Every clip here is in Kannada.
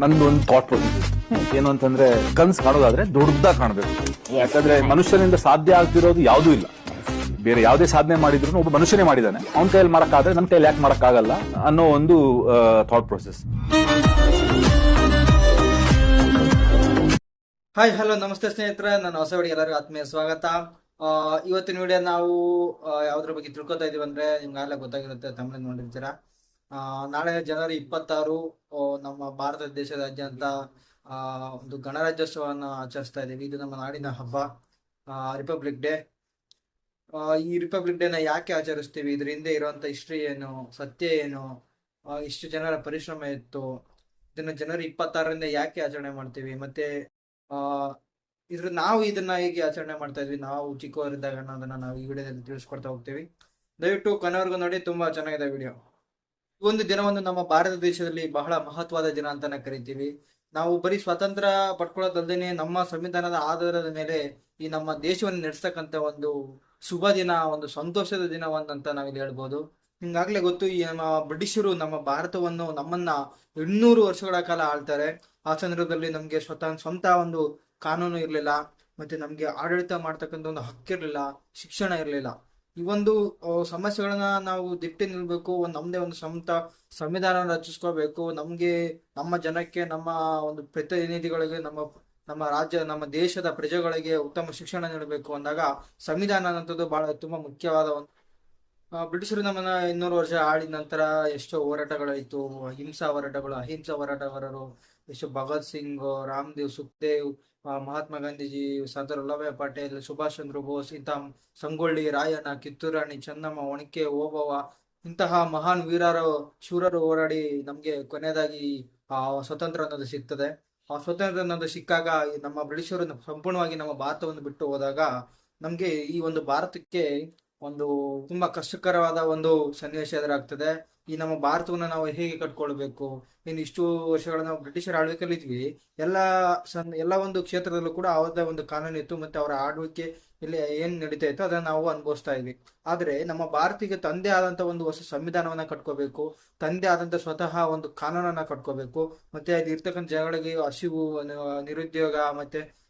ನಂದು ಒಂದು ಥಾಟ್ ಪ್ರೊಸೆಸ್ ಏನು ಅಂತಂದ್ರೆ, ಕನ್ಸ್ ಕಾಣೋದಾದ್ರೆ ದೊಡ್ಡದಾಗಿ ಕಾಣಬೇಕು. ಯಾಕಂದ್ರೆ ಮನುಷ್ಯನಿಂದ ಸಾಧ್ಯ ಆಗ್ತಿರೋದು ಯಾವುದೂ ಇಲ್ಲ. ಬೇರೆ ಯಾವುದೇ ಸಾಧನೆ ಮಾಡಿದ್ರು ಒಬ್ಬ ಮನುಷ್ಯನೇ ಮಾಡಿದಾನೆ ಅವನ ಕೈಯಲ್ಲಿ ಮಾಡಕ್ಕಾದ್ರೆ ನನ್ನ ಕೈಯಲ್ಲಿ ಯಾಕೆ ಮಾಡಕ್ಕಾಗಲ್ಲ ಅನ್ನೋ ಒಂದು ಥಾಟ್ ಪ್ರೊಸೆಸ್ ಹಾಯ್ ಹಲೋ ನಮಸ್ತೆ ಸ್ನೇಹಿತರೆ. ನಾನು ಹೊಸ ವಿಡಿಯೋ ಎಲ್ಲರಿಗೂ ಆತ್ಮೀಯ ಸ್ವಾಗತ. ಇವತ್ತಿನ ವಿಡಿಯೋ ನಾವು ಯಾವ್ದ್ರ ಬಗ್ಗೆ ತಿಳ್ಕೊತಾ ಇದೀವಿ ಅಂದ್ರೆ ನಿಮ್ಗಾಗಲೇ ಗೊತ್ತಾಗಿರುತ್ತೆ ತಮಿಳ್ ನೋಡಿರ್ತೀರ? ನಾಳೆ ಜನವರಿ ಇಪ್ಪತ್ತಾರು ನಮ್ಮ ಭಾರತ ದೇಶದಾದ್ಯಂತ ಒಂದು ಗಣರಾಜ್ಯೋತ್ಸವವನ್ನು ಆಚರಿಸ್ತಾ ಇದ್ದೀವಿ. ಇದು ನಮ್ಮ ನಾಡಿನ ಹಬ್ಬ. ರಿಪಬ್ಲಿಕ್ ಡೇ ಈ ರಿಪಬ್ಲಿಕ್ ಡೇನ ಯಾಕೆ ಆಚರಿಸ್ತೀವಿ? ಇದ್ರ ಹಿಂದೆ ಇರುವಂತ ಹಿಸ್ಟ್ರಿ ಏನು, ಸತ್ಯ ಏನು ಇಷ್ಟು ಜನರ ಪರಿಶ್ರಮ ಇತ್ತು. ಇದನ್ನ ಜನವರಿ ಇಪ್ಪತ್ತಾರರಿಂದ ಯಾಕೆ ಆಚರಣೆ ಮಾಡ್ತೀವಿ? ಮತ್ತೆ ಇದ್ರ ನಾವು ಇದನ್ನ ಹೇಗೆ ಆಚರಣೆ ಮಾಡ್ತಾ ಇದ್ವಿ? ನಾವು ಚಿಕ್ಕವರಿದ್ದಾಗ ಅನ್ನೋದನ್ನ ನಾವು ಈ ವಿಡಿಯೋದಲ್ಲಿ ತಿಳಿಸ್ಕೊಡ್ತಾ ಹೋಗ್ತೀವಿ. ದಯವಿಟ್ಟು ಕೊನೆವರೆಗೂ ನೋಡಿ, ತುಂಬಾ ಚೆನ್ನಾಗಿದೆ ವಿಡಿಯೋ. ಒಂದು ದಿನವನ್ನು ನಮ್ಮ ಭಾರತ ದೇಶದಲ್ಲಿ ಬಹಳ ಮಹತ್ವದ ದಿನ ಅಂತ ಕರಿತೀವಿ. ನಾವು ಬರೀ ಸ್ವಾತಂತ್ರ್ಯ ಪಡ್ಕೊಳ್ಳೋದಲ್ದೇನೆ ನಮ್ಮ ಸಂವಿಧಾನದ ಆಧಾರದ ಮೇಲೆ ಈ ನಮ್ಮ ದೇಶವನ್ನು ನಡೆಸ್ತಕ್ಕಂಥ ಒಂದು ಶುಭ ದಿನ, ಒಂದು ಸಂತೋಷದ ದಿನವಂತ ನಾವಿಲ್ಲಿ ಹೇಳ್ಬೋದು. ಹಿಂಗಾಗ್ಲೇ ಗೊತ್ತು, ಈ ನಮ್ಮ ಬ್ರಿಟಿಷರು ನಮ್ಮ ಭಾರತವನ್ನು ನಮ್ಮನ್ನ ಇನ್ನೂರು ವರ್ಷಗಳ ಕಾಲ ಆಳ್ತಾರೆ. ಆ ಸಂದರ್ಭದಲ್ಲಿ ನಮ್ಗೆ ಸ್ವತಃ ಸ್ವಂತ ಒಂದು ಕಾನೂನು ಇರಲಿಲ್ಲ, ಮತ್ತೆ ನಮ್ಗೆ ಆಡಳಿತ ಮಾಡ್ತಕ್ಕಂಥ ಒಂದು ಹಕ್ಕಿರ್ಲಿಲ್ಲ, ಶಿಕ್ಷಣ ಇರಲಿಲ್ಲ. ಈ ಒಂದು ಸಮಸ್ಯೆಗಳನ್ನ ನಾವು ದಿಟ್ಟಿ ನಿಲ್ಬೇಕು, ಒಂದು ನಮ್ದೇ ಒಂದು ಸ್ವಂತ ಸಂವಿಧಾನ ರಚಿಸ್ಕೋಬೇಕು, ನಮ್ಗೆ ನಮ್ಮ ಜನಕ್ಕೆ, ನಮ್ಮ ಒಂದು ಪ್ರತಿನಿಧಿಗಳಿಗೆ, ನಮ್ಮ ನಮ್ಮ ರಾಜ್ಯ, ನಮ್ಮ ದೇಶದ ಪ್ರಜೆಗಳಿಗೆ ಉತ್ತಮ ಶಿಕ್ಷಣ ನೀಡಬೇಕು ಅಂದಾಗ ಸಂವಿಧಾನ ಅನ್ನೋಂಥದ್ದು ಬಹಳ ತುಂಬಾ ಮುಖ್ಯವಾದ ಒಂದು ಬ್ರಿಟಿಷರು ನಮ್ಮನ್ನ ಇನ್ನೂರು ವರ್ಷ ಆಡಿದ ನಂತರ ಎಷ್ಟೋ ಹೋರಾಟಗಳಾಯ್ತು, ಹಿಂಸಾ ಹೋರಾಟಗಳು, ಅಹಿಂಸಾ ಹೋರಾಟಗಾರರು ಭಗತ್ ಸಿಂಗ್, ರಾಮದೇವ್ ಸುಖದೇವ್ ಮಹಾತ್ಮ ಗಾಂಧೀಜಿ ಸರ್ದಾರ್ ವಲ್ಲಭಾಯ್ ಪಟೇಲ್, ಸುಭಾಷ್ ಚಂದ್ರ ಬೋಸ್, ಇಂತಹ ಸಂಗೊಳ್ಳಿ, ರಾಯಣ್ಣ, ಕಿತ್ತೂರಾಣಿ, ಚೆನ್ನಮ್ಮ, ಒಣಕೆ, ಓಬವ್ವ, ಇಂತಹ ಮಹಾನ್ ವೀರರು, ಶೂರರು ಹೋರಾಡಿ ನಮ್ಗೆ ಕೊನೆಯದಾಗಿ, ಆ ಸ್ವತಂತ್ರ ಅನ್ನೋದು ಸಿಗ್ತದೆ. ಆ ಸ್ವತಂತ್ರ ಅನ್ನೋದು ಸಿಕ್ಕಾಗ ನಮ್ಮ ಬ್ರಿಟಿಷರು ಸಂಪೂರ್ಣವಾಗಿ ನಮ್ಮ ಭಾರತವನ್ನು ಬಿಟ್ಟು ಹೋದಾಗ ನಮ್ಗೆ ಈ ಒಂದು ಭಾರತಕ್ಕೆ ಒಂದು ತುಂಬಾ ಕಷ್ಟಕರವಾದ ಒಂದು ಸನ್ನಿವೇಶ ಎದುರಾಗ್ತದೆ. ಈ ನಮ್ಮ ಭಾರತವನ್ನು ನಾವು ಹೇಗೆ ಕಟ್ಕೊಳ್ಬೇಕು? ಇನ್ನು ಇಷ್ಟು ವರ್ಷಗಳ ನಾವು ಬ್ರಿಟಿಷರ ಆಳ್ವಿಕೆಯಲ್ಲಿ ಇದ್ವಿ. ಎಲ್ಲ ಸನ್, ಎಲ್ಲ ಒಂದು ಕ್ಷೇತ್ರದಲ್ಲೂ ಕೂಡ ಅವರದೇ ಒಂದು ಕಾನೂನು ಇತ್ತು ಮತ್ತೆ ಅವರ ಆಳ್ವಿಕೆ ಇಲ್ಲಿ ಏನ್ ನಡೀತಾ ಇತ್ತು ಅದನ್ನ ನಾವು ಅನುಭವಿಸ್ತಾ ಇದ್ವಿ. ಆದ್ರೆ ನಮ್ಮ ಭಾರತಿಗೆ ತಂದೆ ಆದಂತ ಒಂದು ಹೊಸ ಸಂವಿಧಾನವನ್ನ ಕಟ್ಕೋಬೇಕು. ತಂದೆ ಆದಂತ ಸ್ವತಃ ಒಂದು ಕಾನೂನನ್ನ ಕಟ್ಕೋಬೇಕು. ಮತ್ತೆ ಅಲ್ಲಿ ಇರ್ತಕ್ಕಂಥ ಜನಗಳಿಗೆ ಹಸಿವು ನಿರುದ್ಯೋಗ ಮತ್ತೆ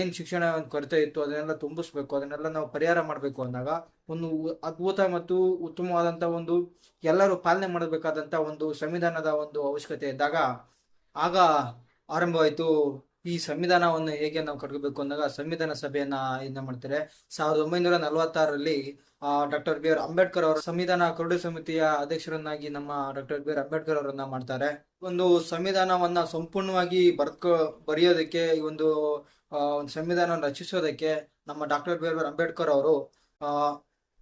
ಏನ್ ಶಿಕ್ಷಣ ಕೊರತೆ ಇತ್ತು ಅದನ್ನೆಲ್ಲ ತುಂಬಿಸ್ಬೇಕು, ಅದನ್ನೆಲ್ಲ ನಾವು ಪರಿಹಾರ ಮಾಡಬೇಕು ಅಂದಾಗ ಒಂದು ಅದ್ಭುತ ಮತ್ತು ಉತ್ತಮವಾದಂತ ಒಂದು ಎಲ್ಲರೂ ಪಾಲನೆ ಮಾಡಬೇಕಾದಂತ ಒಂದು ಸಂವಿಧಾನದ ಒಂದು ಅವಶ್ಯಕತೆ ಇದ್ದಾಗ ಆಗ ಆರಂಭವಾಯಿತು. ಈ ಸಂವಿಧಾನವನ್ನು ಹೇಗೆ ನಾವು ಕಟ್ಕೋಬೇಕು ಅಂದಾಗ ಸಂವಿಧಾನ ಸಭೆಯನ್ನ ಇದನ್ನ ಮಾಡ್ತಾರೆ. ಸಾವಿರದ ಒಂಬೈನೂರ ನಲವತ್ತಾರರಲ್ಲಿ ಡಾಕ್ಟರ್ ಬಿ ಆರ್ ಅಂಬೇಡ್ಕರ್ ಅವರ ಸಂವಿಧಾನ ಕರಡು ಸಮಿತಿಯ ಅಧ್ಯಕ್ಷರನ್ನಾಗಿ ನಮ್ಮ ಡಾಕ್ಟರ್ ಬಿ ಆರ್ ಅಂಬೇಡ್ಕರ್ ಅವರನ್ನ ಮಾಡ್ತಾರೆ. ಒಂದು ಸಂವಿಧಾನವನ್ನ ಸಂಪೂರ್ಣವಾಗಿ ಬರ್ಕೊ, ಬರೆಯೋದಕ್ಕೆ ಈ ಒಂದು ಒಂದು ಸಂವಿಧಾನವನ್ನು ರಚಿಸೋದಕ್ಕೆ ನಮ್ಮ ಡಾಕ್ಟರ್ ಬಿ ಆರ್ ಅಂಬೇಡ್ಕರ್ ಅವರು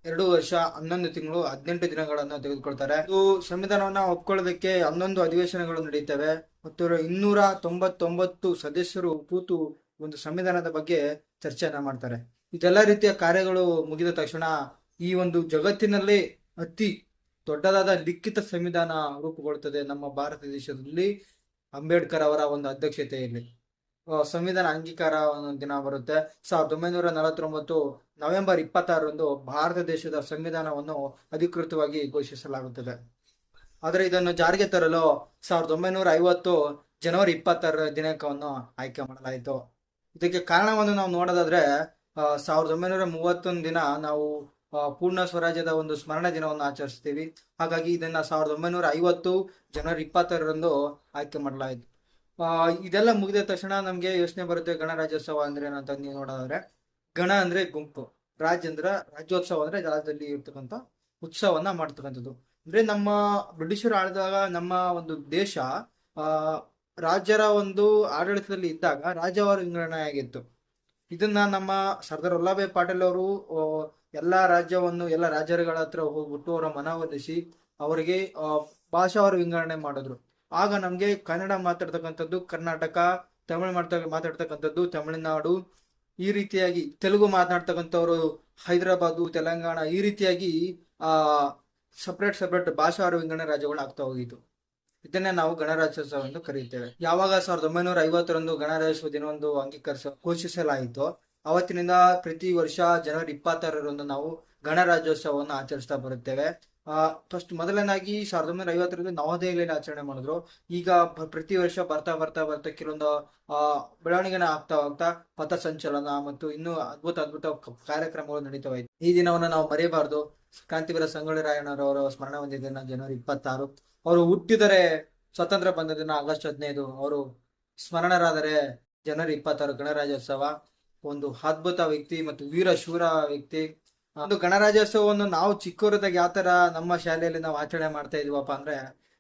ಎರಡು ವರ್ಷ ಹನ್ನೊಂದು ತಿಂಗಳು ಹದಿನೆಂಟು ದಿನಗಳನ್ನು ತೆಗೆದುಕೊಳ್ತಾರೆ. ಇದು ಸಂವಿಧಾನವನ್ನು ಒಪ್ಕೊಳ್ಳೋದಕ್ಕೆ ಹನ್ನೊಂದು ಅಧಿವೇಶನಗಳು ನಡೆಯುತ್ತವೆ ಮತ್ತು ಇನ್ನೂರ ತೊಂಬತ್ತೊಂಬತ್ತು ಸದಸ್ಯರು ಕೂತು ಒಂದು ಸಂವಿಧಾನದ ಬಗ್ಗೆ ಚರ್ಚೆಯನ್ನ ಮಾಡ್ತಾರೆ. ಇದೆಲ್ಲ ರೀತಿಯ ಕಾರ್ಯಗಳು ಮುಗಿದ ತಕ್ಷಣ ಈ ಒಂದು ಜಗತ್ತಿನಲ್ಲಿ ಅತಿ ದೊಡ್ಡದಾದ ಲಿಖಿತ ಸಂವಿಧಾನ ರೂಪುಗೊಳ್ಳುತ್ತದೆ ನಮ್ಮ ಭಾರತ ದೇಶದಲ್ಲಿ ಅಂಬೇಡ್ಕರ್ ಅವರ ಒಂದು ಅಧ್ಯಕ್ಷತೆಯಲ್ಲಿ. ಸಂವಿಧಾನ ಅಂಗೀಕಾರ ಒಂದು ದಿನ ಬರುತ್ತೆ. ಸಾವಿರದ ಒಂಬೈನೂರ ನಲವತ್ತೊಂಬತ್ತು ನವೆಂಬರ್ ಇಪ್ಪತ್ತಾರರಂದು ಭಾರತ ದೇಶದ ಸಂವಿಧಾನವನ್ನು ಅಧಿಕೃತವಾಗಿ ಘೋಷಿಸಲಾಗುತ್ತದೆ. ಆದರೆ ಇದನ್ನು ಜಾರಿಗೆ ತರಲು ಸಾವಿರದ ಒಂಬೈನೂರ ಐವತ್ತು ಜನವರಿ ಇಪ್ಪತ್ತಾರರ ದಿನಾಂಕವನ್ನು ಆಯ್ಕೆ ಮಾಡಲಾಯಿತು. ಇದಕ್ಕೆ ಕಾರಣವನ್ನು ನಾವು ನೋಡೋದಾದ್ರೆ ಸಾವಿರದ ಒಂಬೈನೂರ ಮೂವತ್ತೊಂದು ದಿನ ನಾವು ಪೂರ್ಣ ಸ್ವರಾಜ್ಯದ ಒಂದು ಸ್ಮರಣ ದಿನವನ್ನು ಆಚರಿಸ್ತೀವಿ. ಹಾಗಾಗಿ ಇದನ್ನ ಸಾವಿರದ ಒಂಬೈನೂರ ಐವತ್ತು ಜನವರಿ ಇಪ್ಪತ್ತಾರರಂದು ಆಯ್ಕೆ ಮಾಡಲಾಯಿತು. ಇದೆಲ್ಲ ಮುಗಿದ ತಕ್ಷಣ ನಮಗೆ ಯೋಚನೆ ಬರುತ್ತೆ ಗಣರಾಜ್ಯೋತ್ಸವ ಅಂದ್ರೆ ಏನಂತ ನೀವು ನೋಡೋದಾದ್ರೆ. ಗಣ ಅಂದ್ರೆ ಗುಂಪು, ರಾಜ್ ಅಂದ್ರೆ ರಾಜ್ಯೋತ್ಸವ ಅಂದ್ರೆ ರಾಜ್ಯದಲ್ಲಿ ಇರ್ತಕ್ಕಂಥ ಉತ್ಸವನ ಮಾಡ್ತಕ್ಕಂಥದ್ದು. ಅಂದ್ರೆ ನಮ್ಮ ಬ್ರಿಟಿಷರು ಆಳಿದಾಗ ನಮ್ಮ ಒಂದು ದೇಶ, ಆ ರಾಜ್ಯರ ಒಂದು ಆಡಳಿತದಲ್ಲಿ ಇದ್ದಾಗ ರಾಜ್ಯವಾರು ವಿಂಗಡಣೆ ಆಗಿತ್ತು ಇದನ್ನ ನಮ್ಮ ಸರ್ದಾರ್ ವಲ್ಲಭಾಯ್ ಪಾಟೀಲ್ ಅವರು ಎಲ್ಲಾ ರಾಜ್ಯವನ್ನು, ಎಲ್ಲ ರಾಜ್ಯಗಳ ಹತ್ರ ಹೋಗ್ಬಿಟ್ಟು ಅವರ ಮನವೊಲಿಸಿ ಅವರಿಗೆ ಭಾಷಾವಾರು ವಿಂಗಡಣೆ ಮಾಡಿದ್ರು. ಆಗ ನಮಗೆ ಕನ್ನಡ ಮಾತಾಡ್ತಕ್ಕಂಥದ್ದು ಕರ್ನಾಟಕ, ತಮಿಳು ಮಾಡ್ತಾ ಮಾತಾಡ್ತಕ್ಕಂಥದ್ದು ತಮಿಳುನಾಡು, ಈ ರೀತಿಯಾಗಿ ತೆಲುಗು ಮಾತನಾಡ್ತಕ್ಕಂಥವ್ರು ಹೈದರಾಬಾದು, ತೆಲಂಗಾಣ, ಈ ರೀತಿಯಾಗಿ, ಆ ಸಪ್ರೇಟ್ ಸಪ್ರೇಟ್ ಭಾಷಾವಾರು ವಿಂಗಡಣೆ ರಾಜ್ಯಗಳು ಆಗ್ತಾ ಹೋಗಿತ್ತು ಇದನ್ನೇ ನಾವು ಗಣರಾಜ್ಯೋತ್ಸವ ಎಂದು ಕರೆಯುತ್ತೇವೆ. ಯಾವಾಗ ಸಾವಿರದ ಒಂಬೈನೂರ ಐವತ್ತರಂದು ಗಣರಾಜ್ಯೋತ್ಸವ ದಿನವೊಂದು ಅಂಗೀಕರಿಸ, ಘೋಷಿಸಲಾಯಿತು, ಅವತ್ತಿನಿಂದ ಪ್ರತಿ ವರ್ಷ ಜನವರಿ ಇಪ್ಪತ್ತಾರರಂದು ನಾವು ಗಣರಾಜ್ಯೋತ್ಸವವನ್ನು ಆಚರಿಸ್ತಾ ಬರುತ್ತೇವೆ. ಫಸ್ಟ್ ಮೊದಲನಾಗಿ ಸಾವಿರದ ಒಂಬೈನೂರ ಐವತ್ತರಲ್ಲಿ ನವದೆಹಲಿಯಲ್ಲಿ ಆಚರಣೆ ಮಾಡಿದ್ರು. ಈಗ ಪ್ರತಿ ವರ್ಷ ಬರ್ತಾ ಬರ್ತಾ ಬರ್ತಾ ಕೆಲವೊಂದು ಬೆಳವಣಿಗೆನ ಆಗ್ತಾ ಹೋಗ್ತಾ ಪಥ ಸಂಚಲನ ಮತ್ತು ಇನ್ನೂ ಅದ್ಭುತ ಅದ್ಭುತ ಕಾರ್ಯಕ್ರಮಗಳು ನಡೀತಾ ಇದೆ. ಈ ದಿನವನ್ನು ನಾವು ಮರೆಯಬಾರದು. ಕ್ರಾಂತಿವೀರ ಸಂಗೊಳ್ಳಿ ರಾಯಣ್ಣರವರ ಸ್ಮರಣ ಹೊಂದಿದ ಜನವರಿ ಇಪ್ಪತ್ತಾರು. ಅವರು ಹುಟ್ಟಿದರೆ ಸ್ವತಂತ್ರ ಬಂದ ದಿನ ಆಗಸ್ಟ್ ಹದಿನೈದು. ಅವರು ಸ್ಮರಣರಾದರೆ ಜನವರಿ ಇಪ್ಪತ್ತಾರು ಗಣರಾಜ್ಯೋತ್ಸವ. ಒಂದು ಅದ್ಭುತ ವ್ಯಕ್ತಿ ಮತ್ತು ವೀರ ಶೂರ ವ್ಯಕ್ತಿ. ಒಂದು ಗಣರಾಜ್ಯೋತ್ಸವವನ್ನು ನಾವು ಚಿಕ್ಕವರದಾಗ ಯಾವ ತರ ನಮ್ಮ ಶಾಲೆಯಲ್ಲಿ ನಾವು ಆಚರಣೆ ಮಾಡ್ತಾ ಇದೀವಪ್ಪ ಅಂದ್ರೆ,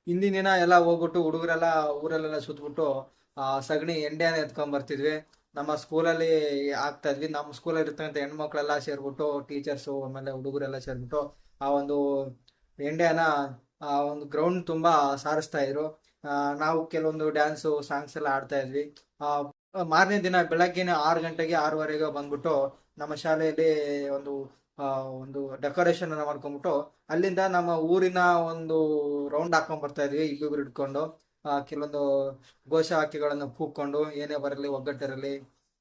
ಹಿಂದಿನ ದಿನ ಎಲ್ಲ ಹೋಗ್ಬಿಟ್ಟು ಹುಡುಗರೆಲ್ಲ ಊರಲ್ಲೆಲ್ಲ ಸುತ್ತ್ಬಿಟ್ಟು ಆ, ಸಗಣಿ ಎಂಡೆನ ಎತ್ಕೊಂಡ್ ಬರ್ತಿದ್ವಿ. ನಮ್ಮ ಸ್ಕೂಲಲ್ಲಿ ಆಗ್ತಾ ಇದ್ವಿ. ನಮ್ಮ ಸ್ಕೂಲಲ್ಲಿ ಇರ್ತಕ್ಕಂಥ ಹೆಣ್ಮಕ್ಳೆಲ್ಲ ಸೇರ್ಬಿಟ್ಟು, ಟೀಚರ್ಸು, ಆಮೇಲೆ ಹುಡುಗರೆಲ್ಲ ಸೇರ್ಬಿಟ್ಟು, ಆ ಒಂದು ಎಂಡೆನ ಆ ಒಂದು ಗ್ರೌಂಡ್ ತುಂಬಾ ಸಾರಿಸ್ತಾ ಇದ್ರು. ನಾವು ಕೆಲವೊಂದು ಡ್ಯಾನ್ಸು ಸಾಂಗ್ಸ್ ಎಲ್ಲ ಆಡ್ತಾ ಇದ್ವಿ. ಆ, ಮಾರನೇ ದಿನ ಬೆಳಗ್ಗೆನೆ ಆರು ಗಂಟೆಗೆ ಆರೂವರೆಗೆ ಬಂದ್ಬಿಟ್ಟು ನಮ್ಮ ಶಾಲೆಯಲ್ಲಿ ಒಂದು ಒಂದು ಡೆಕೋರೇಷನ್ ಅನ್ನ ಮಾಡ್ಕೊಂಡ್ಬಿಟ್ಟು ಅಲ್ಲಿಂದ ನಮ್ಮ ಊರಿನ ಒಂದು ರೌಂಡ್ ಹಾಕೊಂಡ್ ಬರ್ತಾ ಇದ್ವಿ ಇಬ್ಬಿಬ್ರು ಇಟ್ಕೊಂಡು. ಆ, ಕೆಲವೊಂದು ಘೋಷ ವಾಕ್ಯಗಳನ್ನು ಕೂಕೊಂಡು ಏನೇ ಬರಲಿ ಒಗ್ಗಟ್ಟಿರಲಿ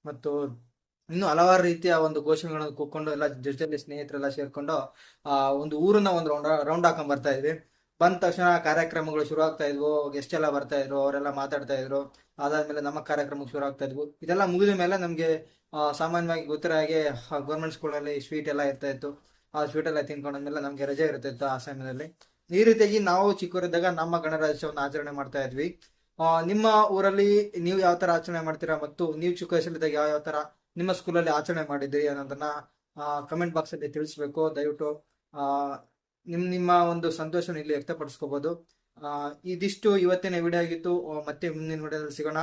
ಮತ್ತು ಇನ್ನು ಹಲವಾರು ರೀತಿಯ ಒಂದು ಘೋಷಣೆಗಳನ್ನು ಕೂಕೊಂಡು ಎಲ್ಲ ಜೊತೆಯಲ್ಲಿ ಸ್ನೇಹಿತರೆಲ್ಲ ಸೇರ್ಕೊಂಡು ಆ ಒಂದು ಊರನ್ನ ಒಂದು ರೌಂಡ್ ರೌಂಡ್ ಹಾಕೊಂಡ್ ಬರ್ತಾ ಇದ್ವಿ. ಬಂದ ತಕ್ಷಣ ಕಾರ್ಯಕ್ರಮಗಳು ಶುರು ಆಗ್ತಾ ಇದ್ವು ಗೆಸ್ಟ್ ಎಲ್ಲ ಬರ್ತಾ ಇದ್ರು ಅವರೆಲ್ಲ ಮಾತಾಡ್ತಾ ಇದ್ರು. ಅದಾದ್ಮೇಲೆ ನಮ್ಮ ಕಾರ್ಯಕ್ರಮ ಶುರು ಆಗ್ತಾ ಇದ್ವು. ಇದೆಲ್ಲ ಮುಗಿದ ಮೇಲೆ ನಮಗೆ ಸಾಮಾನ್ಯವಾಗಿ ಗೊತ್ತಿರೋ ಹಾಗೆ ಗೌರ್ಮೆಂಟ್ ಸ್ಕೂಲಲ್ಲಿ ಸ್ವೀಟ್ ಎಲ್ಲ ಇರ್ತಾ ಇತ್ತು. ಆ ಸ್ವೀಟ್ ಎಲ್ಲ ತಿನ್ಕೊಂಡ್ಮೇಲೆ ನಮಗೆ ರಜೆ ಇರ್ತಿತ್ತು ಆ ಸಮಯದಲ್ಲಿ ಈ ರೀತಿಯಾಗಿ ನಾವು ಚಿಕ್ಕವರಿದ್ದಾಗ ನಮ್ಮ ಗಣರಾಜ್ಯೋತ್ಸವವನ್ನು ಆಚರಣೆ ಮಾಡ್ತಾ ಇದ್ವಿ. ನಿಮ್ಮ ಊರಲ್ಲಿ ನೀವು ಯಾವ ತರ ಆಚರಣೆ ಮಾಡ್ತೀರಾ ಮತ್ತು ನೀವು ಚಿಕ್ಕ ವಯಸ್ಸಲ್ಲಿದ್ದಾಗ ಯಾವ ಯಾವ ತರ ನಿಮ್ಮ ಸ್ಕೂಲಲ್ಲಿ ಆಚರಣೆ ಮಾಡಿದ್ರಿ ಅನ್ನೋದನ್ನ ಕಮೆಂಟ್ ಬಾಕ್ಸ್ ಅಲ್ಲಿ ತಿಳಿಸ್ಬೇಕು. ದಯವಿಟ್ಟು ನಿಮ್ಮ ನಿಮ್, ನಿಮ್ಮ ಒಂದು ಸಂತೋಷನ ಇಲ್ಲಿ ವ್ಯಕ್ತಪಡಿಸ್ಕೋಬಹುದು ಇದಿಷ್ಟು ಇವತ್ತಿನ ವಿಡಿಯೋ ಆಗಿತ್ತು. ಮತ್ತೆ ಮುಂದಿನ ವಿಡಿಯೋದಲ್ಲಿ ಸಿಗೋಣ.